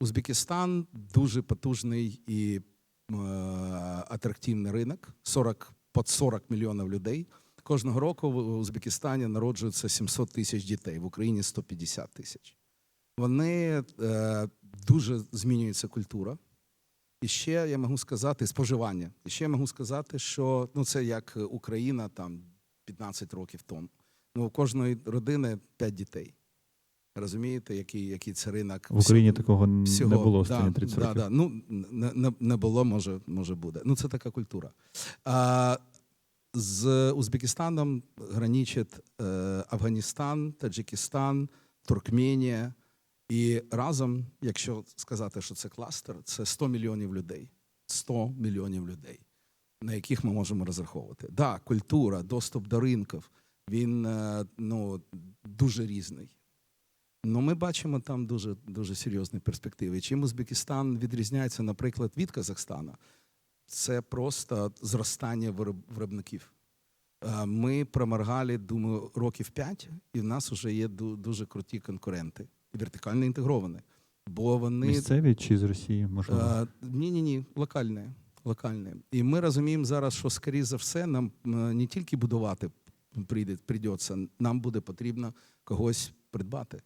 Узбекистан дуже потужний і е, атрактивний ринок. 40, під 40 мільйонів людей. Кожного року в Узбекистані народжується 700 тисяч дітей, в Україні 150 тисяч. Вони е, дуже змінюється культура. І ще я можу сказати споживання. І ще я можу сказати, що ну це як Україна там 15 років тому. Ну, у кожної родини 5 дітей. Розумієте, який, який це ринок В Україні всього- такого всього. не було да, 30 да, років. Да. Ну, не, не, не було, може, може буде. Ну, це така культура. А, з Узбекистаном граничить е, Афганістан, Таджикистан, Туркменія. І разом, якщо сказати, що це кластер, це 100 мільйонів людей. 100 мільйонів людей, на яких ми можемо розраховувати. Да, культура, доступ до ринків, він е, ну, дуже різний. Ну, ми бачимо там дуже, дуже серйозні перспективи. Чим Узбекистан відрізняється, наприклад, від Казахстана, це просто зростання вироб- виробників. Е, Ми проморгали, думаю, років 5, і в нас вже є ду- дуже круті конкуренти, вертикально інтегровані. Бо вони Місцеві чи з Росії, можливо? Е, Ні, ні, ні, локальне. локальне. І ми розуміємо зараз, що скоріше за все нам е, не тільки будувати прийде, прийдеться, нам буде потрібно когось придбати.